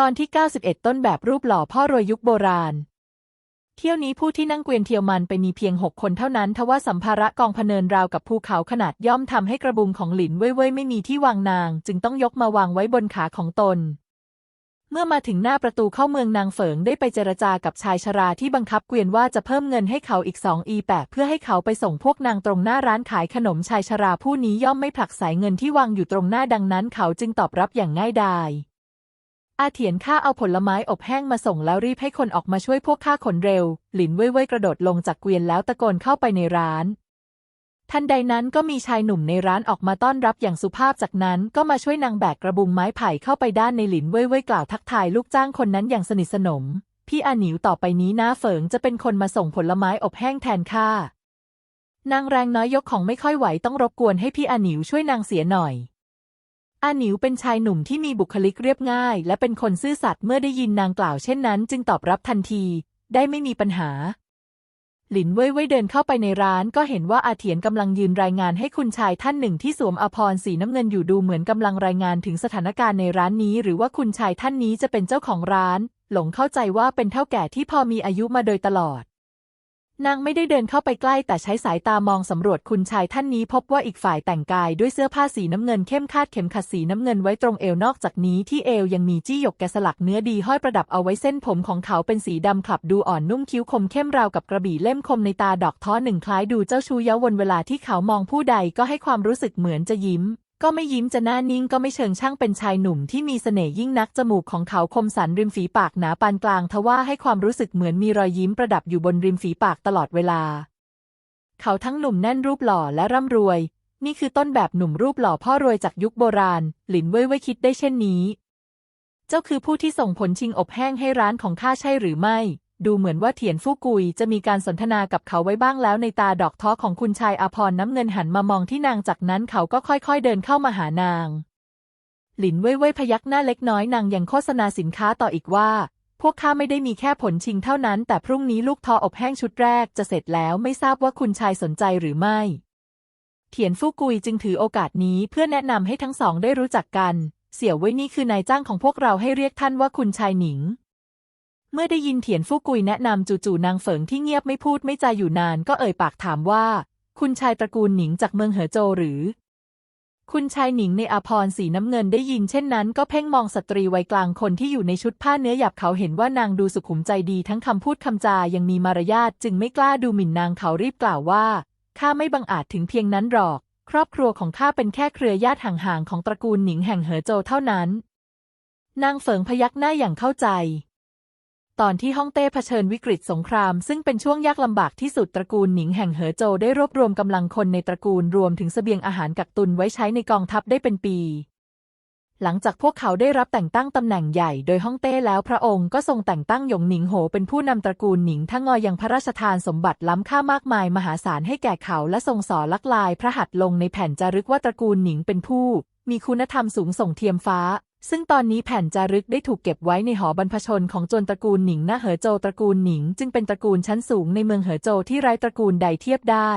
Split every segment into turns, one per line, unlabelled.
ตอนที่ 91 ต้นแบบรูปหล่อพ่อรวยยุคโบราณ เที่ยวนี้ผู้ที่นั่งเกวียนเทียวมันไปมีเพียงหกคนเท่านั้นทว่าสัมภาระกองพเนินราวกับภูเขาขนาดย่อมทำให้กระบุงของหลินเว่ยเว่ยไม่มีที่วางนาง จึงต้องยกมาวางไว้บนขาของตน เมื่อมาถึงหน้าประตูเข้าเมืองนางเฝิงได้ไปเจรจากับชายชราที่บังคับเกวียนว่าจะเพิ่มเงินให้เขาอีกสองอีแปะเพื่อให้เขาไปส่งพวกนางตรงหน้าร้านขายขนมชายชราผู้นี้ย่อมไม่ผลักสายเงินที่วางอยู่ตรงหน้าดังนั้น เขาจึงตอบรับอย่างง่ายดาย อาเถียนข้าเอาผลไม้อบแห้งมาส่งแล้วรีบให้คนออกมาช่วยพวกข้าขนเร็ว หลินเว่ยเว่ยกระโดดลงจากเกวียนแล้วตะโกนเข้าไปในร้าน ทันใดนั้นก็มีชายหนุ่มในร้านออกมาต้อนรับอย่างสุภาพจากนั้นก็มาช่วยนางแบกกระบุงไม้ไผ่เข้าไปด้านในหลินเว่ยเว่ยกล่าวทักทายลูกจ้างคนนั้นอย่างสนิทสนม พี่อาหนิวต่อไปนี้น้าเฝิงจะเป็นคนมาส่งผลไม้อบแห้งแทนข้านางแรงน้อยยกของไม่ค่อยไหวต้องรบกวนให้พี่อาหนิวช่วยนางเสียหน่อย อาหนิวเป็นชายหนุ่มที่มีบุคลิกเรียบง่าย และเป็นคนซื่อสัตย์เมื่อได้ยินนางกล่าวเช่นนั้น จึงตอบรับทันที ได้ไม่มีปัญหา หลินเว่ยเว่ยเดินเข้าไปในร้านก็เห็นว่าอาเถียนกำลังยืนรายงานให้คุณชายท่านหนึ่งที่สวมอภรณ์สีน้ำเงินอยู่ดูเหมือนกำลังรายงานถึงสถานการณ์ในร้านนี้ หรือว่าคุณชายท่านนี้จะเป็นเจ้าของร้าน หลงเข้าใจว่าเป็นเท่าแก่ที่พอมีอายุมาโดยตลอด นางไม่ได้เดินเข้าไปใกล้แต่ใช้สายตามองสำรวจคุณชายท่านนี้พบว่าอีกฝ่ายแต่งกายด้วยเสื้อผ้าสีน้ำเงินเข้มคาดเข็มขัดสีน้ำเงินไว้ตรงเอวนอกจากนี้ที่เอวยังมีจี้หยกแกะสลักเนื้อดีห้อยประดับเอาไว้เส้นผมของเขาเป็นสีดำขลับดูอ่อนนุ่มคิ้วคมเข้มราวกับกระบี่เล่มคมในตาดอกท้อหนึ่งคล้ายดูเจ้าชู้เย้าวนเวลาที่เขามองผู้ใดก็ให้ความรู้สึกเหมือนจะยิ้ม ก็ไม่ยิ้มจะหน้านิ่งก็ไม่เชิงช่างเป็นชายหนุ่มที่มีเสน่ห์ยิ่งนักจมูกของเขาคมสันริมฝีปากหนาปานกลางทว่าให้ความรู้สึกเหมือนมีรอยยิ้มประดับอยู่บนริมฝีปากตลอดเวลา เขาทั้งหนุ่มแน่นรูปหล่อและร่ำรวย นี่คือต้นแบบหนุ่มรูปหล่อพ่อรวยจากยุคโบราณ หลินเว่ยเว่ยคิดได้เช่นนี้ เจ้าคือผู้ที่ส่งผลชิงอบแห้งให้ร้านของข้าใช่หรือไม่ ดูเหมือนว่าเถียนฟู่กุยจะมีการสนทนากับเขาไว้บ้างแล้วในตาดอกท้อของคุณชายอาพรน้ำเงินหันมามองที่นางจากนั้นเขาก็ค่อยๆเดินเข้ามาหานาง หลินเว่ยเว่ยพยักหน้าเล็กน้อยนางยังโฆษณาสินค้าต่ออีกว่า พวกข้าไม่ได้มีแค่ผลชิงเท่านั้น แต่พรุ่งนี้ลูกทออบแห้งชุดแรกจะเสร็จแล้วไม่ทราบว่าคุณชายสนใจหรือไม่ เถียนฟู่กุยจึงถือโอกาสนี้เพื่อแนะนำให้ทั้งสองได้รู้จักกัน เสี่ยวเว่ยนี่คือนายจ้างของพวกเราให้เรียกท่านว่าคุณชายหนิง เมื่อได้ยินเถียนฟู่กุยแนะนำจู่ๆนางเฝิงที่เงียบไม่พูดไม่จาอยู่นานก็เอ่ยปากถามว่า คุณชายตระกูลหนิงจากเมืองเหอโจหรือ คุณชายหนิงในอาพรสีน้ำเงินได้ยินเช่นนั้นก็เพ่งมองสตรีวัยกลางคนที่อยู่ในชุดผ้าเนื้อหยาบเขาเห็นว่านางดูสุขุมใจดีทั้งคำพูดคำจายังมีมารยาทจึงไม่กล้าดูหมิ่นนางเขารีบกล่าวว่าข้าไม่บังอาจถึงเพียงนั้นหรอก ครอบครัวของข้าเป็นแค่เครือญาติห่างๆของตระกูลหนิงแห่งเหอโจเท่านั้น นางเฟิงพยักหน้าอย่างเข้าใจ ตอนที่ฮ่องเต้เผชิญวิกฤตสงคราม ซึ่งเป็นช่วงยากลำบากที่สุดตระกูลหนิงแห่งเหอโจได้รวบรวมกำลังคนในตระกูลรวมถึงเสบียงอาหารกักตุนไว้ใช้ในกองทัพได้เป็นปี หลังจากพวกเขาได้รับแต่งตั้งตำแหน่งใหญ่โดยฮ่องเต้แล้วพระองค์ก็ทรงแต่งตั้งหยงหนิงโหเป็นผู้นำตระกูลหนิงทั้งงอยังพระราชทานสมบัติล้ำค่ามากมายมหาศาลให้แก่เขาและทรงสอลักลายพระหัตถ์ลงในแผ่นจารึกว่าตระกูลหนิงเป็นผู้ มีคุณธรรมสูงส่งเทียมฟ้า ซึ่งตอนนี้แผ่นจารึกได้ถูกเก็บไว้ในหอบรรพชนของจนตระกูลหนิงณเหอโจตระกูลหนิง จึงเป็นตระกูลชั้นสูงในเมืองเหอโจที่ไร้ตระกูลใดเทียบได้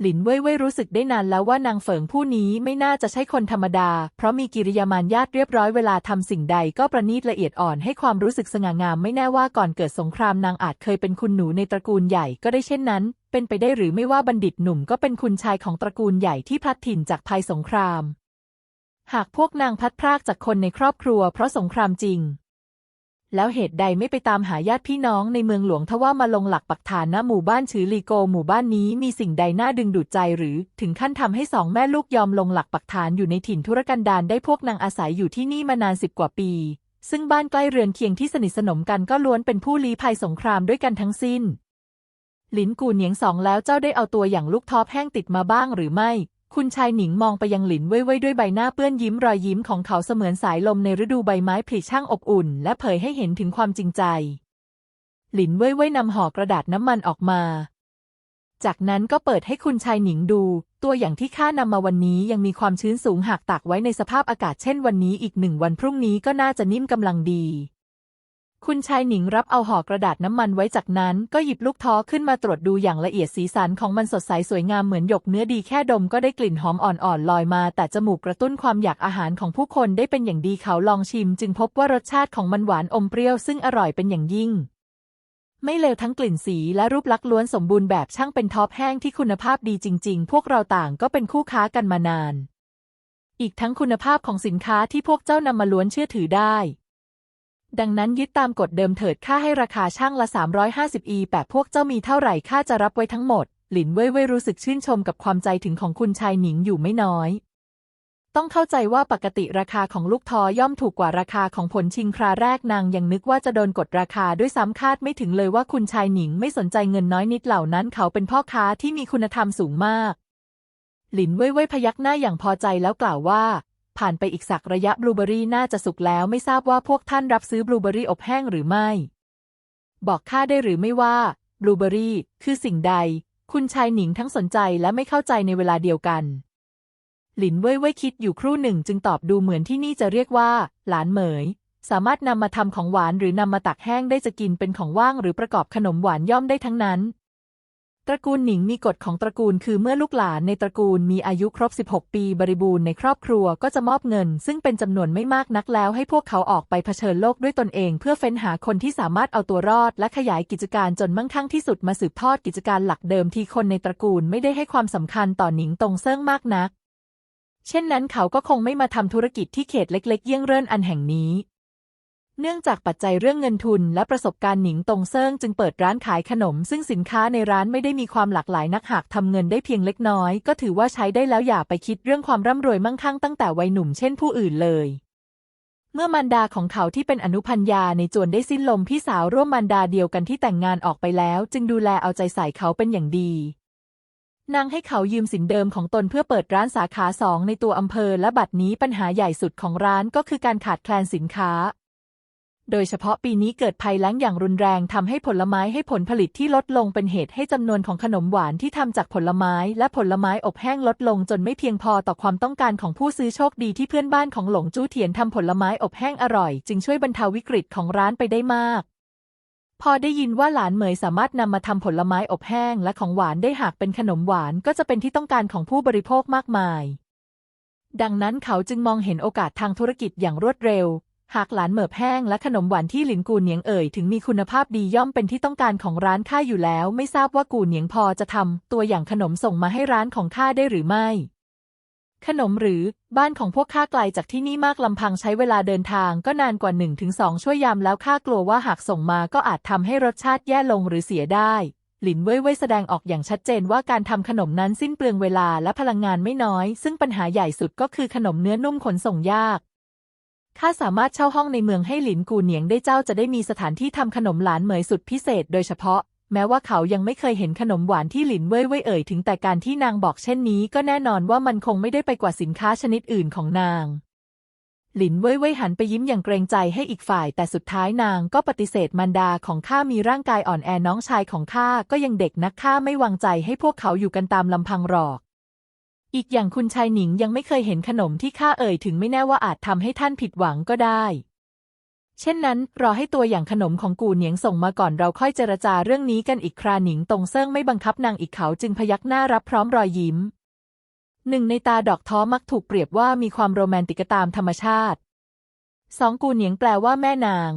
หลินเว่ยเว่ยรู้สึกได้นานแล้วว่านางเฝิงผู้นี้ไม่น่าจะใช่คนธรรมดา เพราะมีกิริยามารยาทเรียบร้อยเวลาทำสิ่งใดก็ประณีตละเอียดอ่อนให้ความรู้สึกสง่างามไม่แน่ว่าก่อนเกิดสงครามนางอาจเคยเป็นคุณหนูในตระกูลใหญ่ก็ได้เช่นนั้น เป็นไปได้หรือไม่ว่าบัณฑิตหนุ่มก็เป็นคุณชายของตระกูลใหญ่ที่พลัดถิ่นจากภัยสงคราม หากพวกนางพัดพรากจากคนในครอบครัวเพราะสงครามจริง แล้วเหตุใดไม่ไปตามหาญาติพี่น้องในเมืองหลวงทว่ามาลงหลักปักฐานณหมู่บ้านชือลีโกหมู่บ้านนี้มีสิ่งใดน่าดึงดูดใจหรือถึงขั้นทำให้สองแม่ลูกยอมลงหลักปักฐานอยู่ในถิ่นธุรกันดารได้พวกนางอาศัยอยู่ที่นี่มานานสิบกว่าปี ซึ่งบ้านใกล้เรือนเคียงที่สนิทสนมกันก็ล้วนเป็นผู้ลี้ภัยสงครามด้วยกันทั้งสิ้นหลินกูเหนียงสองแล้วเจ้าได้เอาตัวอย่างลูกท็อปแห้งติดมาบ้างหรือไม่ คุณชายหนิงมองไปยังหลินเว่ยเว่ยด้วยใบหน้าเปื้อนยิ้มรอยยิ้มของเขาเสมือนสายลมในฤดูใบไม้ผลิช่างอบอุ่น และเผยให้เห็นถึงความจริงใจ หลินเว่ยเว่ยนำห่อกระดาษน้ำมันออกมา จากนั้นก็เปิดให้คุณชายหนิงดู ตัวอย่างที่ข้านำมาวันนี้ยังมีความชื้นสูงหากตากไว้ในสภาพอากาศเช่นวันนี้อีกหนึ่งวันพรุ่งนี้ก็น่าจะนิ่มกำลังดี คุณชายหนิงรับเอาห่อกระดาษน้ำมันไว้จากนั้น ก็หยิบลูกท้อขึ้นมาตรวจดูอย่างละเอียดสีสันของมันสดใสสวยงามเหมือนหยกเนื้อดีแค่ดมก็ได้กลิ่นหอมอ่อนๆลอยมา แต่จมูกกระตุ้นความอยากอาหารของผู้คนได้เป็นอย่างดีเขาลองชิม จึงพบว่ารสชาติของมันหวานอมเปรี้ยวซึ่งอร่อยเป็นอย่างยิ่งไม่เลวทั้งกลิ่นสีและรูปลักษณ์ล้วนสมบูรณ์แบบช่างเป็นท็อปแห้งที่คุณภาพดีจริง ๆ พวกเราต่างก็เป็นคู่ค้ากันมานาน อีกทั้งคุณภาพของสินค้าที่พวกเจ้านำมาล้วนเชื่อถือได้ ดังนั้นยึดตามกฎเดิมเถิดค่าให้ราคาช่างละ 350อีแต่พวกเจ้ามีเท่าไหร่ค่าจะรับไว้ทั้งหมด หลินเว่ยเว่ยรู้สึกชื่นชมกับความใจถึงของคุณชายหนิงอยู่ไม่น้อย ต้องเข้าใจว่าปกติราคาของลูกทอย่อมถูกกว่าราคาของผลชิงคราแรกนางยังนึกว่าจะโดนกดราคาด้วยซ้ำคาดไม่ถึงเลยว่าคุณชายหนิงไม่สนใจเงินน้อยนิดเหล่านั้น เขาเป็นพ่อค้าที่มีคุณธรรมสูงมากหลินเว่ยเว่ยพยักหน้าอย่างพอใจแล้วกล่าวว่า ผ่านไปอีกสักระยะบลูเบอรี่น่าจะสุกแล้วไม่ทราบว่าพวกท่านรับซื้อบลูเบอรี่อบแห้งหรือไม่ บอกข้าได้หรือไม่ว่าบลูเบอรี่คือสิ่งใด คุณชายหนิงทั้งสนใจและไม่เข้าใจในเวลาเดียวกัน หลินเว่ยเว่ยคิดอยู่ครู่หนึ่งจึงตอบดูเหมือนที่นี่จะเรียกว่า หลานเหมย สามารถนำมาทำของหวานหรือนำมาตักแห้งได้จะกินเป็นของว่างหรือประกอบขนมหวานย่อมได้ทั้งนั้น ตระกูลหนิงมีกฎของตระกูลคือเมื่อลูกหลานในตระกูลมีอายุครบ 16 ปีบริบูรณ์ในครอบครัวก็จะมอบเงิน ซึ่งเป็นจำนวนไม่มากนักแล้วให้พวกเขาออกไปเผชิญโลกด้วยตนเอง เพื่อเฟ้นหาคนที่สามารถเอาตัวรอด และขยายกิจการจนมั่งคั่งที่สุดมาสืบทอดกิจการหลักเดิมที่คนในตระกูลไม่ได้ให้ความสำคัญต่อหนิงตรงเซิ่งมากนัก เช่นนั้นเขาก็คงไม่มาทำธุรกิจที่เขตเล็ก ๆ เยี่ยงเร่นอันแห่งนี้ เนื่องจากปัจจัยเรื่องเงินทุนและประสบการณ์หนิงตงเซิงจึงเปิดร้านขายขนม ซึ่งสินค้าในร้านไม่ได้มีความหลากหลายนักหากทำเงินได้เพียงเล็กน้อย ก็ถือว่าใช้ได้แล้วอย่าไปคิดเรื่องความร่ำรวยมั่งคั่งตั้งแต่วัยหนุ่มเช่นผู้อื่นเลยเมื่อมารดาของเขาที่เป็นอนุพัญญาในจวนได้สิ้นลมพี่สาวร่วมมารดาเดียวกันที่แต่งงานออกไปแล้ว จึงดูแลเอาใจใส่เขาเป็นอย่างดี นางให้เขายืมสินเดิมของตนเพื่อเปิดร้านสาขาสองในตัวอำเภอและบัดนี้ปัญหาใหญ่สุดของร้านก็คือการขาดแคลนสินค้า โดยเฉพาะปีนี้เกิดภัยแล้งอย่างรุนแรงทำให้ผลไม้ให้ผลผลิตที่ลดลงเป็นเหตุให้จำนวนของขนมหวานที่ทำจากผลไม้และผลไม้อบแห้งลดลงจนไม่เพียงพอต่อความต้องการของผู้ซื้อโชคดีที่เพื่อนบ้านของหลงจู้เทียนทำผลไม้อบแห้งอร่อย จึงช่วยบรรเทาวิกฤตของร้านไปได้มากพอได้ยินว่าหลานเหมยสามารถนำมาทำผลไม้อบแห้งและของหวานได้หากเป็นขนมหวานก็จะเป็นที่ต้องการของผู้บริโภคมากมาย ดังนั้นเขาจึงมองเห็นโอกาสทางธุรกิจอย่างรวดเร็ว หากหลานเหมิบแห้งและขนมหวานที่หลินกูเหนียงเอ่ยถึงมีคุณภาพดีย่อมเป็นที่ต้องการของร้านข้าอยู่แล้ว ไม่ทราบว่ากูเหนียงพอจะทำตัวอย่างขนมส่งมาให้ร้านของข้าได้หรือไม่ ขนมหรือบ้านของพวกข้าไกลจากที่นี่มากลำพังใช้เวลาเดินทางก็นานกว่า1นถึงสองชั่วยามแล้วข้ากลัวว่าหากส่งมาก็อาจทำให้รสชาติแย่ลงหรือเสียได้ หลินเว่ยเว่ยแสดงออกอย่างชัดเจนว่าการทำขนมนั้นสิ้นเปลืองเวลาและพลังงานไม่น้อย ซึ่งปัญหาใหญ่สุดก็คือขนมเนื้อนุ่มขนส่งยาก ข้าสามารถเช่าห้องในเมืองให้หลินกูเหนียงได้เจ้าจะได้มีสถานที่ทำขนมหลานเหมยสุดพิเศษ โดยเฉพาะ แม้ว่าเขายังไม่เคยเห็นขนมหวานที่หลินเว่ยเว่ยเอ่ยถึงแต่การที่นางบอกเช่นนี้ ก็แน่นอนว่ามันคงไม่ได้ไปกว่าสินค้าชนิดอื่นของนาง หลินเว่ยเว่ยหันไปยิ้มอย่างเกรงใจให้อีกฝ่าย แต่สุดท้ายนางก็ปฏิเสธมารดาของข้ามีร่างกายอ่อนแอน้องชายของข้าก็ยังเด็กนักข้าไม่วางใจให้พวกเขาอยู่กันตามลำพังหรอก อีกอย่างคุณชายหนิงยังไม่เคยเห็นขนมที่ข้าเอ่ยถึงไม่แน่ว่าอาจทำให้ท่านผิดหวังก็ได้ เช่นนั้น รอให้ตัวอย่างขนมของกูเหนียงส่งมาก่อนเราค่อยเจรจาเรื่องนี้กันอีกคราหนิงตรงเซิงไม่บังคับนางอีกเขาจึงพยักหน้ารับพร้อมรอยยิ้ม หนึ่งในตาดอกท้อมักถูกเปรียบว่ามีความโรแมนติกตามธรรมชาติสองกูเหนียงแปลว่าแม่นาง